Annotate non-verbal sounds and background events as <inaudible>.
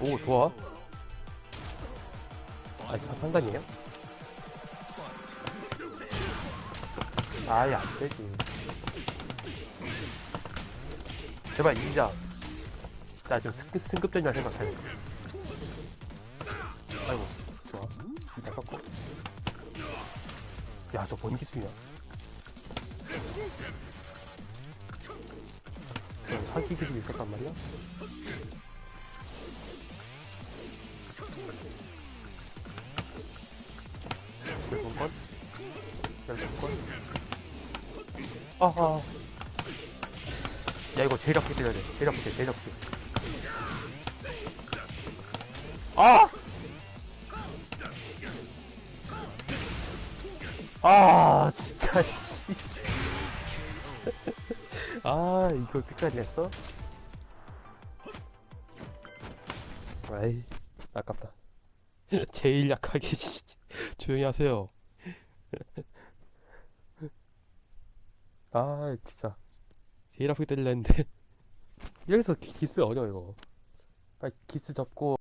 오, 좋아. 아, 다 상단이에요? 아예 안 되지. 제발 이기자. 나 지금 승급, 승급전이라 생각해. 아이고, 좋아. 이자 꺾고. 야, 저뭔 기술이야? 그런 사기 기술이 있었단 말이야? 아아. 야, 이거 제일 아프게 때려야 돼. 제일 아프게, 제일 아프게. 아! 아, 진짜, 씨. 아, 이걸 끝까지 했어? 아이, 아깝다. <laughs> 제일 약하게, 씨. 조용히 하세요. 아, 진짜. 제일 아프게 때리려 했는데. 이래서 기- 기스 어려워, 이거. 빨리 기스 접고.